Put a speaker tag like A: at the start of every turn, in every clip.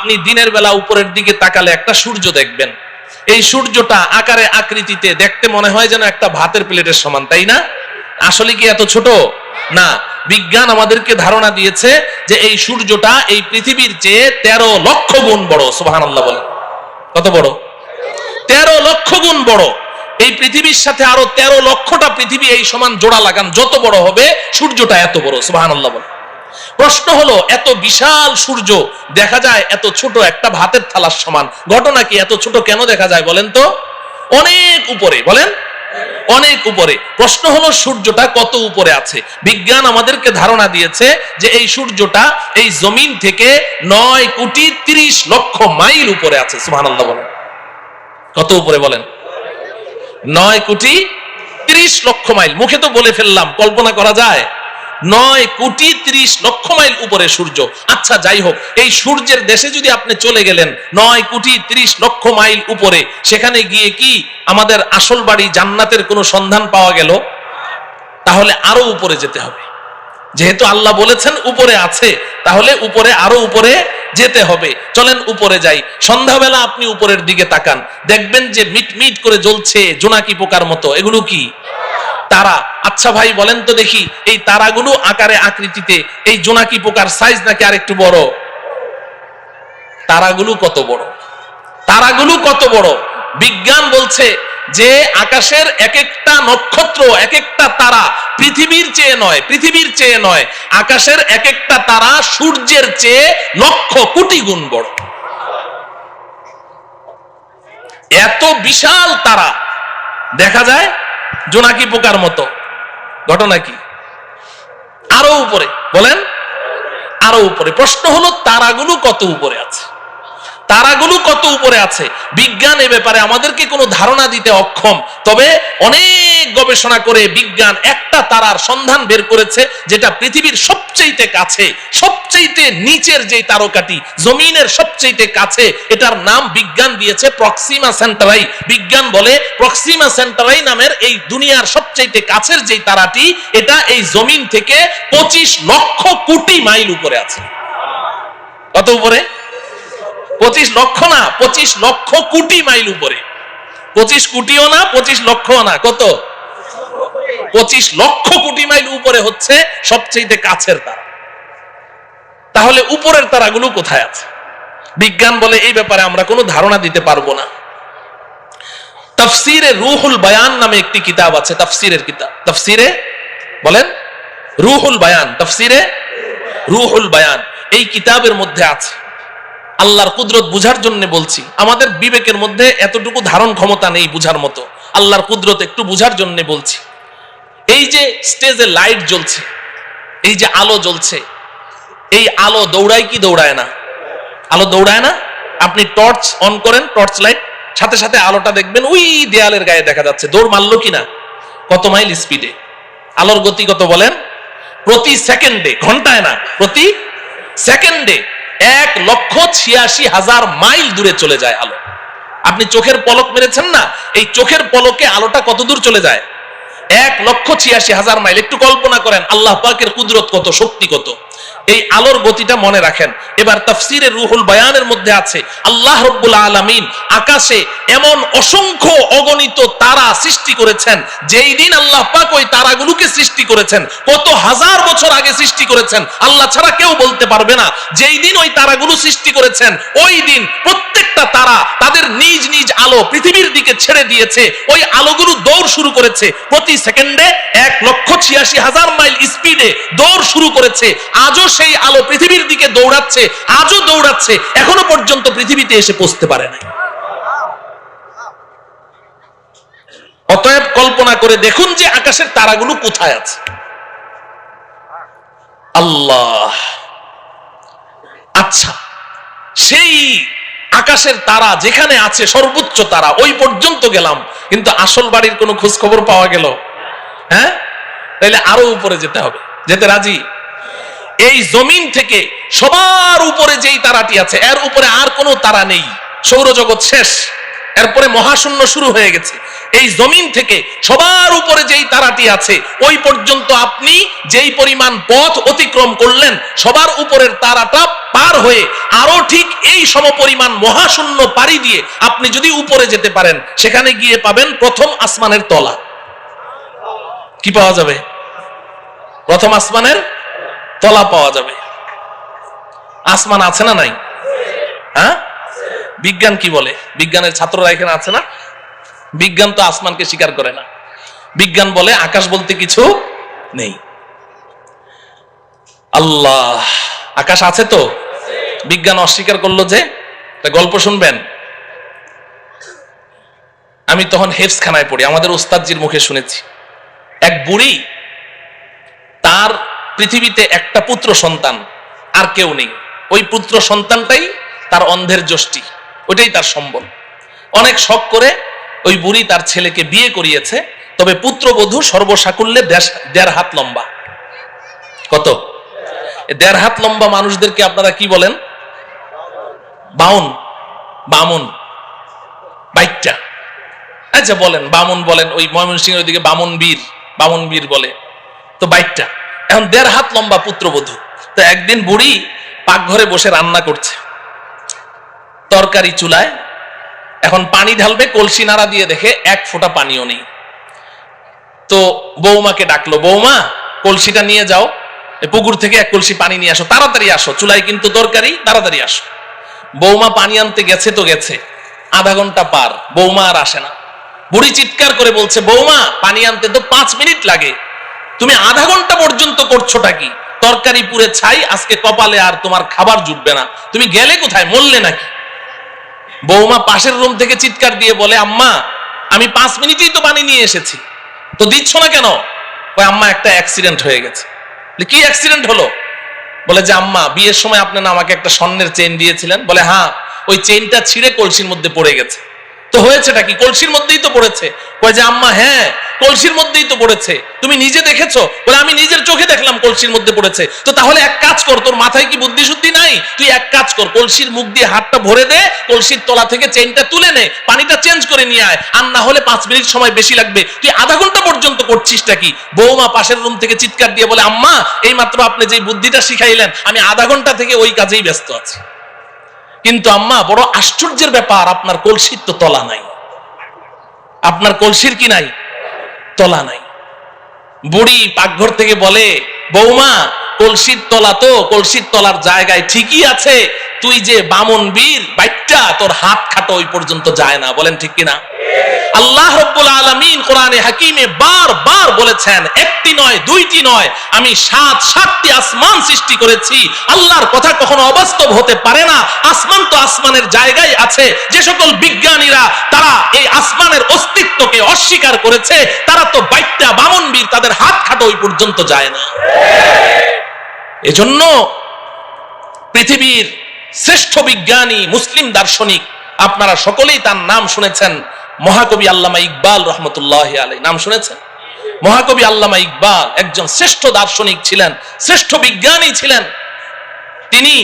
A: আপনি দিনের বেলা উপরের দিকে তাকালে একটা সূর্য দেখবেন। এই সূর্যটা আকারে আকৃতিতে দেখতে মনে হয় যেন একটা ভাতের প্লেটের সমান, তাই না? আসলে কি এত ছোট? না। বিজ্ঞান আমাদেরকে ধারণা দিয়েছে যে এই সূর্যটা এই পৃথিবীর চেয়ে তেরো লক্ষ গুণ বড় সুবাহান আল্লাহ বলে কত বড়? তেরো লক্ষ গুণ বড়। এই পৃথিবীর সাথে আরও তেরো লক্ষটা পৃথিবী এই সমান জোড়া লাগান। যত বড় হবে সূর্যটা এত বড় সুবাহান আল্লাহ বলে প্রশ্ন হলো, এত বিশাল সূর্য দেখা যায় এত ছোট একটা ভাতের থালার সমান। ঘটনা কি এত ছোট কেন দেখা যায় বলেন তো? অনেক উপরে, বলেন? অনেক উপরে। প্রশ্ন হলো, সূর্যটা কত উপরে আছে? বিজ্ঞান আমাদেরকে ধারণা দিয়েছে যে এই সূর্যটা এই জমিন থেকে নয় কোটি তিরিশ লক্ষ মাইল উপরে আছে। সুহান আল্লাহ বলেন। কত উপরে বলেন? নয় কোটি তিরিশ লক্ষ মাইল। মুখে তো বলে ফেললাম, কল্পনা করা যায়? নয় কোটি ত্রিশ লক্ষ মাইল উপরে সূর্য। আচ্ছা যাই হোক, এই সূর্যের দেশে যদি আপনি চলে গেলেন নয় কোটি ত্রিশ লক্ষ মাইল উপরে, সেখানে গিয়ে কি আমাদের আসল বাড়ি জান্নাতের কোনো সন্ধান পাওয়া গেল? তাহলে আরও উপরে যেতে হবে। যেহেতু আল্লাহ বলেছেন উপরে আছে, তাহলে উপরে আরও উপরে যেতে হবে। চলেন উপরে যাই। সন্ধ্যাবেলা আপনি উপরের দিকে তাকান। দেখবেন যে মিট মিট করে জ্বলছে জোনাকি পোকার মতো। এগুলো কি? তারা। আচ্ছা ভাই, বলেন তো দেখি, এই তারাগুলো আকারে আকৃতিতে, এই জোনাকি পোকার সাইজ নাকি আরেকটু বড়? তারাগুলো কত বড়? তারাগুলো কত বড়? বিজ্ঞান বলছে যে আকাশের এক একটা নক্ষত্র এক একটা তারা পৃথিবীর চেয়ে নয়, পৃথিবীর চেয়ে নয়। আকাশের এক একটা তারা সূর্যের চেয়ে লক্ষ কোটি গুণ বড়। এত বিশাল তারা। দেখা যায় জোনাকি পোকার মতো। ঘটনা কি? আরও উপরে, বলেন? আরও উপরে। প্রশ্ন হলো, তারাগুলো কত উপরে আছে? তারাগুলো কত উপরে আছে? বিজ্ঞান এ ব্যাপারে আমাদেরকে কোনো ধারণা দিতে অক্ষম। তবে অনেক গবেষণা করে বিজ্ঞান একটা তারার সন্ধান বের করেছে, যেটা পৃথিবীর সবচেয়ে কাছে সবচেয়ে নিচের যে তারকাটি, জমিনের সবচেয়ে কাছে, এটার নাম বিজ্ঞান দিয়েছে প্রক্সিমা সেন্টারাই। বিজ্ঞান বলে প্রক্সিমা সেন্টারাই নামের এই দুনিয়ার সবচেয়ে কাছের যে তারাটি, এটা এই জমিন থেকে পঁচিশ লক্ষ কোটি মাইল উপরে আছে। কত উপরে? পঁচিশ লক্ষ না, পঁচিশ লক্ষ কোটি মাইল উপরে। পঁচিশ কোটিও না, পঁচিশ লক্ষও না, কত? পঁচিশ লক্ষ কোটি মাইল উপরে হচ্ছে সবচেয়ে কাছের তারা। তাহলে উপরের তারাগুলো কোথায় আছে? বিজ্ঞান বলে এই ব্যাপারে আমরা কোনো ধারণা দিতে পারব না। তফসিরে রুহুল বায়ান নামে একটি কিতাব আছে, তফসিরের কিতাব। তফসিরে বলেন, রুহুল বায়ান, তফসিরে রুহুল বায়ান। এই কিতাবের মধ্যে আছে। আল্লাহর কুদরত বুঝার জন্য বলছি, আমাদের বিবেকের মধ্যে এতটুকু ধারণ ক্ষমতা নেই বুঝার মতো। আল্লাহর কুদরত একটু বুঝার জন্য বলছি। এই যে স্টেজে লাইট জ্বলছে, এই যে আলো জ্বলছে, এই আলো দৌড়ায় কি দৌড়ায় না? আলো দৌড়ায় না? আপনি টর্চ অন করেন, টর্চ লাইট, সাথে সাথে আলোটা দেখবেন ওই দেয়ালের গায়ে দেখা যাচ্ছে। দৌড় মারলো কিনা কত মাইল স্পিডে? আলোর গতি কত বলেন? প্রতি সেকেন্ডে, ঘন্টায় না, প্রতি সেকেন্ডে। এক লক্ষ ছিয়াশি হাজার মাইল দূরে চলে যায় আলো। আপনি চোখের পলক মেরেছেন না? এই চোখের পলকে আলোটা কত দূর চলে যায়? এক লক্ষ ছিয়াশি হাজার মাইল। একটু কল্পনা করেন, আল্লাহ পাকের কুদরত কত, শক্তি কত? এই আলোর গতিটা মনে রাখেন। এবার তাফসিরে রুহুল বায়ানের মধ্যে আছে, আল্লাহ রব্বুল আলামিন আকাশে এমন অসংখ্য অগণিত তারা সৃষ্টি করেছেন, যেই দিন আল্লাহ পাক ওই তারাগুলোকে সৃষ্টি করেছেন, কত হাজার বছর আগে সৃষ্টি করেছেন, আল্লাহ ছাড়া কেউ বলতে পারবে না। যেই দিন ওই তারাগুলো সৃষ্টি করেছেন, ওই দিন প্রত্যেকটা তারা তাদের নিজ নিজ আলো পৃথিবীর দিকে ছেড়ে দিয়েছে, ওই আলোগুলো দৌড় শুরু করেছে, প্রতি সেকেন্ডে এক লক্ষ ছিয়াশি হাজার মাইল স্পিডে দৌড় শুরু করেছে, আজও সেই আলো পৃথিবীর দিকে দৌড়াচ্ছে, আজও দৌড়াচ্ছে, এখনও পর্যন্ত পৃথিবীতে এসে পৌঁছতে পারে নাই। অতএব কল্পনা করে দেখুন যে আকাশের তারাগুলো কোথায় আছে। আল্লাহ। আচ্ছা সেই আকাশের তারা যেখানে আছে, সর্বোচ্চ তারা, ওই পর্যন্ত গেলাম, কিন্তু আসল বাড়ির কোনো খোঁজ খবর পাওয়া গেল? হ্যাঁ? তাইলে আরও উপরে যেতে হবে। যেতে রাজি? এই জমিন থেকে সবার উপরে যেই তারাটি আছে, এর উপরে আর কোনো তারা নেই। সৌরজগৎ শেষ। এরপরে মহাশূন্য শুরু হয়ে গেছে। এই জমিন থেকে সবার উপরে যেই তারাটি আছে, ওই পর্যন্ত আপনি যেই পরিমাণ পথ অতিক্রম করলেন, সবার উপরের তারাটা পার হয়ে আরও ঠিক এই সমপরিমাণ মহাশূন্য পাড়ি দিয়ে আপনি যদি উপরে যেতে পারেন, সেখানে গিয়ে পাবেন প্রথম আসমানের তলা। কি পাওয়া যাবে? প্রথম আসমানের তলা পাওয়া যাবে। আসমান আছে না নাই? হ্যাঁ? বিজ্ঞান কি বলে? বিজ্ঞানের ছাত্ররা এখানে আছে না? বিজ্ঞান তো আসমানকে স্বীকার করে না। বিজ্ঞান বলে আকাশ বলতে কিছু নেই। আল্লাহ, আকাশ আছে তো? বিজ্ঞান অস্বীকার করল যে গল্প শুনবেন? আমি তখন হেফস খানায় পড়ি, আমাদের ওস্তাদজির মুখে শুনেছি। এক বুড়ি তার পৃথিবীতে একটা পুত্র সন্তান আর কেউ নেই। ওই পুত্র সন্তানটাই তার অন্ধের যষ্টি ওটাই তার সম্বল। অনেক শখ করে ওই বুড়ি তার ছেলেকে বিয়ে করিয়েছে, তবে পুত্রবধূ সর্বসাকুল্যে দেড় হাত লম্বা। কত? দেড় হাত লম্বা মানুষদেরকে আপনারা কি বলেন? বাউন, বামুন বাইকটা আচ্ছা বলেন, বামুন বলেন, ওই ময়মনসিংহের ওইদিকে বামুন বীর বামুন বীর বলে। তো বাইকটা এখন দেড় হাত লম্বা পুত্রবধূ। তো একদিন বুড়ি পাকঘরে বসে রান্না করছে। তরকারি চুলায়। এখন পানি ঢালবে, কলসি নাড়া দিয়ে দেখে এক ফোঁটা পানিও নেই। তো বৌমাকে ডাকলো, বৌমা, কলসিটা নিয়ে যাও। পুকুর থেকে এক কলসি পানি নিয়ে আসো। তাড়াতাড়ি আসো, চুলায় কিন্তু তরকারি, তাড়াতাড়ি আসো। বৌমা পানি আনতে গেছে তো গেছে। আধা ঘণ্টা পার, বৌমা আর আসে না। বুড়ি চিৎকার করে বলছে, বৌমা, পানি আনতে তো পাঁচ মিনিট লাগে। তুমি আধা ঘণ্টা পর্যন্ত করছোটা কি? তরকারি পুরে ছাই, আজকে কপালে আর তোমার খাবার জুটবে না। তুমি গেলে কোথায়? মরলে নাকি? বৌমা পাশের রুম থেকে চিৎকার দিয়ে বলে, আম্মা, আমি পাঁচ মিনিটেই তো পানি নিয়ে এসেছি। তো দিচ্ছ না কেন? ওই আম্মা, একটা অ্যাক্সিডেন্ট হয়ে গেছে। কি অ্যাক্সিডেন্ট হলো? বলে যে, আম্মা, বিয়ের সময় আপনি না আমাকে একটা স্বর্ণের চেন দিয়েছিলেন? বলে হ্যাঁ ওই চেনটা ছিঁড়ে কলসির মধ্যে পড়ে গেছে। তো হয়েছেটা কি? কলসির মধ্যেই তো পড়েছে। কয় যে, আম্মা হ্যাঁ কলসির মধ্যেই তো পড়েছে। তুমি নিজে দেখেছ? বলে, আমি নিজের চোখে দেখলাম কলসির মধ্যে পড়েছে। তো তাহলে এক কাজ কর, তোর মাথায় কি বুদ্ধি শুদ্ধি নাই? তুই এক কাজ কর, কলসির মুখ দিয়ে হাতটা ভরে দে, কলসির তলা থেকে চেনটা তুলে নে, পানিটা চেঞ্জ করে নিয়ে আয়। আর না হলে পাঁচ মিনিট সময় বেশি লাগবে। তুই আধা ঘণ্টা পর্যন্ত করছিসটা কি? বৌমা পাশের রুম থেকে চিৎকার দিয়ে বলে, আম্মা এই মাত্র আপনি যে বুদ্ধিটা শিখাইলেন, আমি আধা ঘণ্টা থেকে ওই কাজেই ব্যস্ত আছি। কিন্তু আম্মা, বড় আশ্চর্যের ব্যাপার, আপনার কলসির তো তলা নাই। আপনার কলসির কি নাই? তলা নাই। বুড়ি পাকঘর থেকে বলে, বৌমা, কলসির তলা তো, কলসির তলার জায়গায় ঠিকই আছে। তুই যে বামন বীর বাইকটা তোর হাত খাটো ওই পর্যন্ত যায় না। বলেন ঠিক কিনা? আল্লাহ রব্বুল আলামিন কোরআনে হাকিমে বারবার বলেছেন, একটি নয়, দুইটি নয়, আমি সাত, সাতটি আসমান সৃষ্টি করেছি। আল্লাহর কথা কখনো অবাস্তব হতে পারে না। আসমান তো আসমানের জায়গায় আছে। যে সকল বিজ্ঞানীরা তারা এই আসমানের অস্তিত্বকে অস্বীকার করেছে, তারা তো বাইকটা বামন বীর তাদের হাত খাটো ওই পর্যন্ত যায় না। এজন্য পৃথিবীর শ্রেষ্ঠ বিজ্ঞানী, মুসলিম দার্শনিক, আপনারা সকলেই তার নাম শুনেছেন। মহাকবি আল্লামা ইকবাল রহমতুল্লাহ আলাই নাম শুনেছেন? মহাকবি আল্লামা ইকবাল একজন শ্রেষ্ঠ দার্শনিক ছিলেন, শ্রেষ্ঠ বিজ্ঞানী ছিলেন। তিনি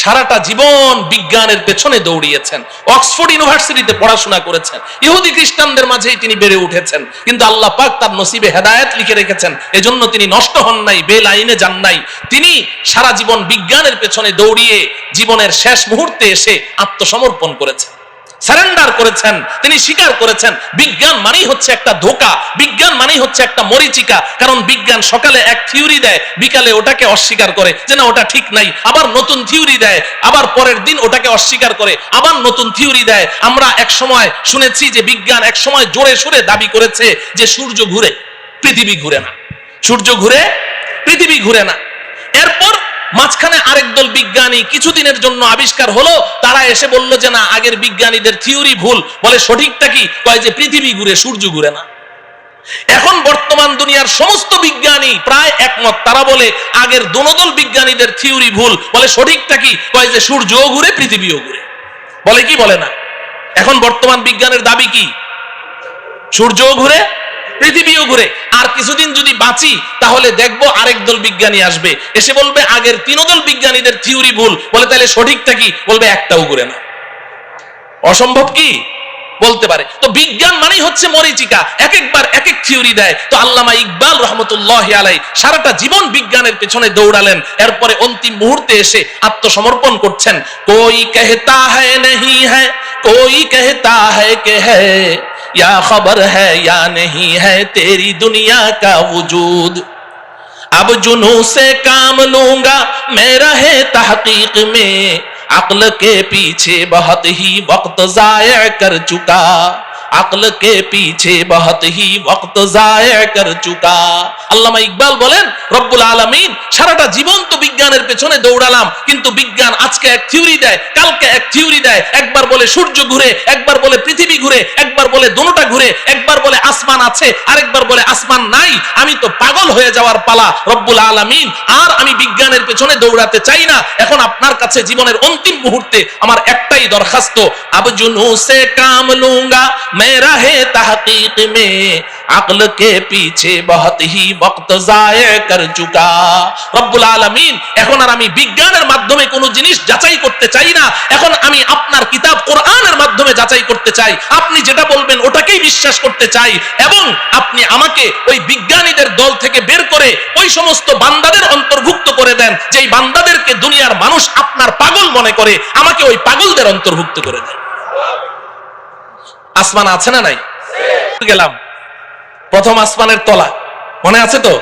A: সারাটা জীবন বিজ্ঞানের পেছনে দৌড়িয়েছেন, অক্সফোর্ড ইউনিভার্সিটিতে পড়াশোনা করেছেন, ইহুদি খ্রিস্টানদের মাঝেই তিনি বেড়ে উঠেছেন, কিন্তু আল্লাহ পাক তার নসিবে হেদায়েত লিখে রেখেছেন, এজন্য তিনি নষ্ট হন নাই, বেলাইনে যান নাই। তিনি সারা জীবন বিজ্ঞানের পেছনে দৌড়িয়ে জীবনের শেষ মুহূর্তে এসে আত্মসমর্পণ করেছেন। সারেন্ডার করেছেন, তিনি স্বীকার করেছেন, বিজ্ঞান মানেই হচ্ছে একটা ধোকা, বিজ্ঞান মানেই হচ্ছে একটা মরিচিকা, কারণ বিজ্ঞান সকালে এক থিওরি দেয়, বিকালে ওটাকে অস্বীকার করে, যে না, ওটা ঠিক নাই, আবার নতুন থিওরি দেয়, আবার পরের দিন ওটাকে অস্বীকার করে, আবার নতুন থিওরি দেয়। আমরা এক সময় শুনেছি যে বিজ্ঞান এক সময় জোরে সোরে দাবি করেছে যে সূর্য ঘুরে, পৃথিবী ঘুরে না। সূর্য ঘুরে, পৃথিবী ঘুরে না। মাঝখানে আরেক দল বিজ্ঞানী কিছুদিনের জন্য আবিষ্কার হলো, তারা এসে বলল যে না, আগের বিজ্ঞানীদের থিওরি ভুল। বলে সঠিকটা কি? কয় যে পৃথিবী ঘুরে সূর্য ঘুরে না। এখন বর্তমান দুনিয়ার সমস্ত বিজ্ঞানী প্রায় একমত। তারা বলে, আগের দোনদল বিজ্ঞানীদের থিওরি ভুল। বলে সঠিকটা কি? কয় যে সূর্যও ঘুরে, পৃথিবীও ঘুরে। বলে কি? বলে না। এখন বর্তমান বিজ্ঞানের দাবি কি? সূর্যও ঘুরে পৃথিবীও ঘুরে আর কিছুদিন যদি বাঁচি, তাহলে দেখব আরেক দল বিজ্ঞানী আসবে। এসে বলবে, আগের তিনদল বিজ্ঞানীদের থিওরি ভুল। বলে তাহলে সঠিকটা কি? বলবে, একটাও ঘুরে না। অসম্ভব কি? বলতে পারে। তো বিজ্ঞান মানেই হচ্ছে মরিচিকা। এক একবার এক এক থিওরি দেয়। তো আল্লামা ইকবাল রহমতুল্লাহ আলাই সারাটা জীবন বিজ্ঞানের পেছনে দৌড়ালেন। এরপরে অন্তিম মুহূর্তে এসে আত্মসমর্পণ করছেন। কই কেহতা হ্যাঁ নহি হ্যাঁ কই কেহতা হ্যাঁ কে হ্যাঁ या खबर है या नहीं है तेरी दुनिया का वजूद अब जुनू से काम लूंगा मैं रहे तहकीक में अक्ल के पीछे बहुत ही वक्त जाया कर चुका अक्ल के पीछे बहुत ही वक्त जाया कर चुका আল্লামা ইকবাল বলেন রব্বুল আলামিন সারাটা জীবন তো বিজ্ঞানের পেছনে দৌড়ালাম কিন্তু বিজ্ঞান আজকে এক থিওরি দেয় কালকে এক থিওরি দেয় একবার বলে সূর্য ঘুরে একবার বলে পৃথিবী ঘুরে, একবার বলে দোনোটা ঘুরে, একবার বলে আসমান আছে, আরেকবার বলে আসমান নাই, আমি তো পাগল হয়ে যাওয়ার পালা, রব্বুল আলামিন। আর আমি বিজ্ঞানের পেছনে দৌড়াতে চাই না। এখন আপনার কাছে জীবনের অন্তিম মুহূর্তে আমার একটাই দরখাস্ত। আব জুনু সে কাম লুঙ্গা মেরা হে তাহকীক মে আকল কে পিছে বহুত হি বক্ত জায় কর চুকা। রব্বুল আলামিন, এখন আর আমি বিজ্ঞানের মাধ্যমে কোনো জিনিস যাচাই করতে চাই না। এখন আমি আপনার কিতাব কোরআনের মাধ্যমে যাচাই করতে চাই। আপনি যেটা বলবেন ওটাকেই বিশ্বাস করতে চাই এবং আপনি আমাকে ওই বিজ্ঞানীদের দল থেকে বের করে ওই সমস্ত বান্দাদের অন্তর্ভুক্ত করে দেন, যেই বান্দাদেরকে দুনিয়ার মানুষ আপনার পাগল মনে করে, আমাকে ওই পাগলদের অন্তর্ভুক্ত করে দেন। আসমান আছে না নাই? গেলাম। প্রথম আসমানের তলা। মনে আছে তো?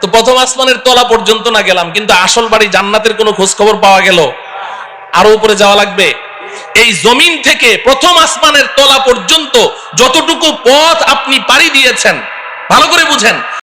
A: তো প্রথম আসমানের তলা পর্যন্ত না গেলাম, কিন্তু আসল বাড়ি জান্নাতের কোনো খোঁজ খবর পাওয়া গেল। আরও উপরে যাওয়া লাগবে? এই জমিন থেকে প্রথম আসমানের তলা পর্যন্ত যতটুকু পথ আপনি পাড়ি দিয়েছেন, ভালো করে বুঝেন।